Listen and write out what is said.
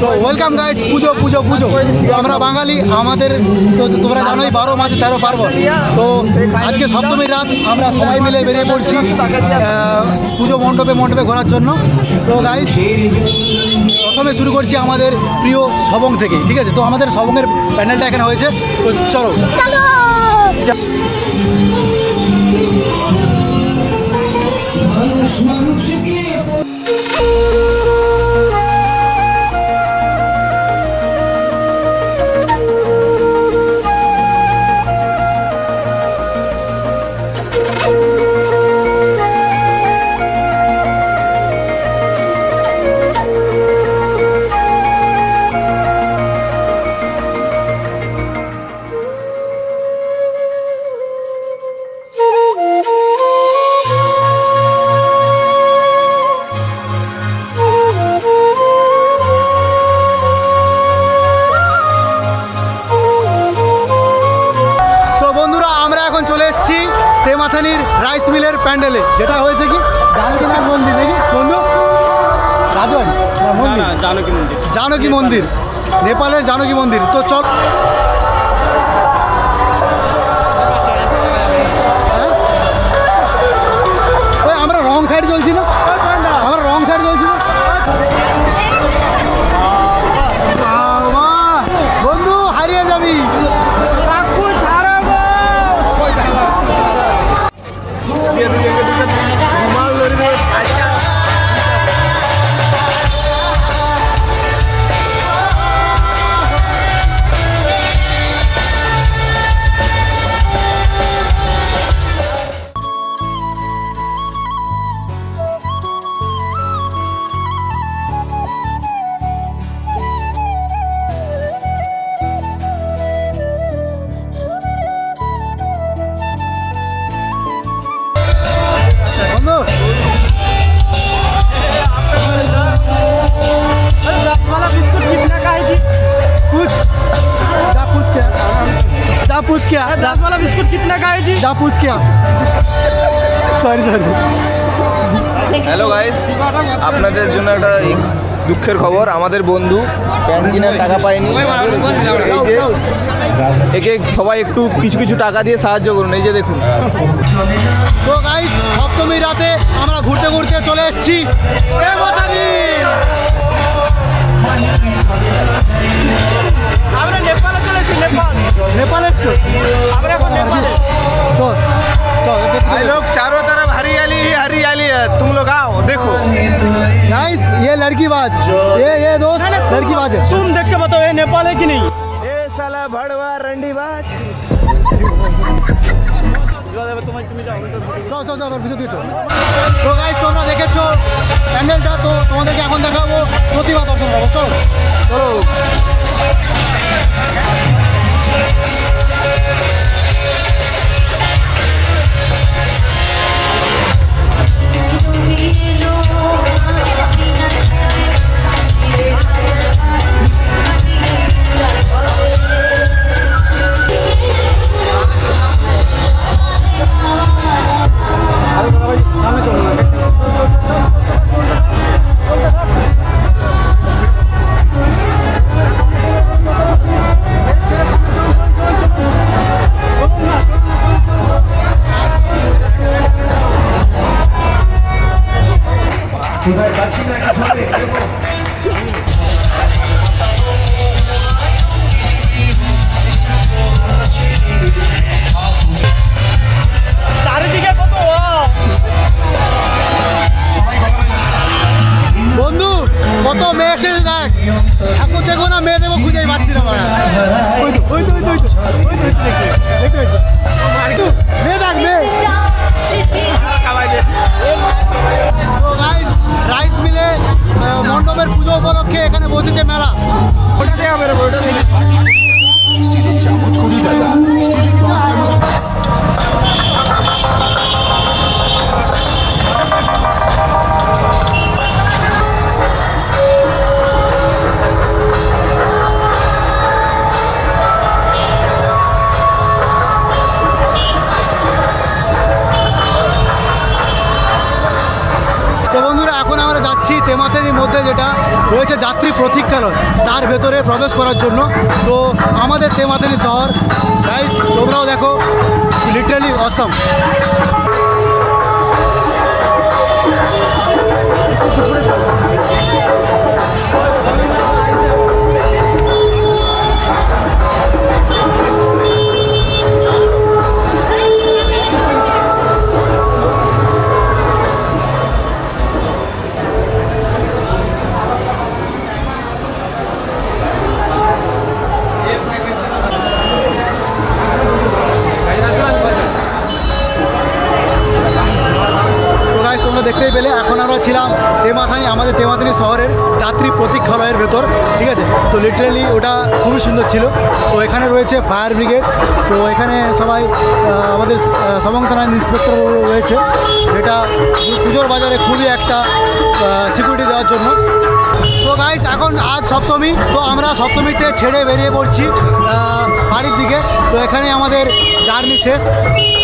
তো welcome guys পুজো পুজো পুজো। তো আমরা বাঙালি, আমাদের তো তোমরা জানোই, বারো মাসে তেরো পার্বণ। তো আজকে সপ্তমীর রাত, আমরা সবাই মিলে বেরিয়ে পড়ছি পুজো মণ্ডপে মণ্ডপে ঘোরার জন্য। তো গাইস প্রথমে শুরু করছি আমাদের প্রিয় সবং থেকে, ঠিক আছে? তো আমাদের সবংয়ের প্যান্ডেলটা এখানে হয়েছে। তো চলো! মিলের প্যান্ডেলে। যেটা হয়েছে কি? জানকীনাথ মন্দির নাকি? বন্ধু? রাজন মন্দির? জানকী মন্দির। জানকী মন্দির। নেপালের জানকী মন্দির। তো চল। जा पूछ क्या दस वाला बिस्कुट कितना का है जी जा पूछ क्या সরি সরি হ্যালো গাইস আপনাদের জন্য একটা এই দুঃখের খবর আমাদের বন্ধু প্যান্ট কেনার টাকা পায়নি এই যে একে সবাই একটু কিছু কিছু টাকা দিয়ে সাহায্য করুন এই যে দেখুন তো গাইস সপ্তমী রাতে আমরা ঘুরতে ঘুরতে চলে এসেছি দেবতারি আমরা নেপালে চলে এসেছি নেপাল নেপাল এসছো আমরা এখন নেপালে তো চল भाई लोग चारों तरफ हरियाली ही हरियाली है तुम लोग आओ देखो गाइस ये लड़की बाज ये ये दोस्त लड़की बाज है तुम देख के बताओ ये नेपाल है कि नहीं ए साला भड़वा रंडीबाज तुम्हें তুমি যাও চল চল চল এবার ভিতর দিয়ে চল তো গাইস তোমরা দেখেছো প্যান্ডেলটা তো তোমাদেরকে এখন দেখাবো প্রতিভা দর্শন করবো চলো চলো মেয়ে দেখ ঠাকুর দেখো না মেয়ে দেখো খুঁজেই পাচ্ছি না ওই তো ওই তো ওই তো ওই তো মধ্যে যেটা রয়েছে যাত্রী প্রতীক্ষালয়, তার ভেতরে প্রবেশ করার জন্য। তো আমাদের তেমাতেনি শহর গাইস তোমরাও দেখো লিটারালি অসম যাত্রী প্রতীক্ষালয়ের ভেতর, ঠিক আছে? তো লিটারেলি ওটা খুবই সুন্দর ছিল। তো এখানে রয়েছে ফায়ার ব্রিগেড তো এখানে সবাই আমাদের থানার ইন্সপেক্টর রয়েছে, যেটা পুজোর বাজারে খুবই একটা সিকিউরিটি দেওয়ার জন্য। তো গাইজ এখন আজ সপ্তমী, তো আমরা সপ্তমীতে ছেড়ে বেরিয়ে পড়ছি বাড়ির দিকে। তো এখানে আমাদের জার্নি শেষ।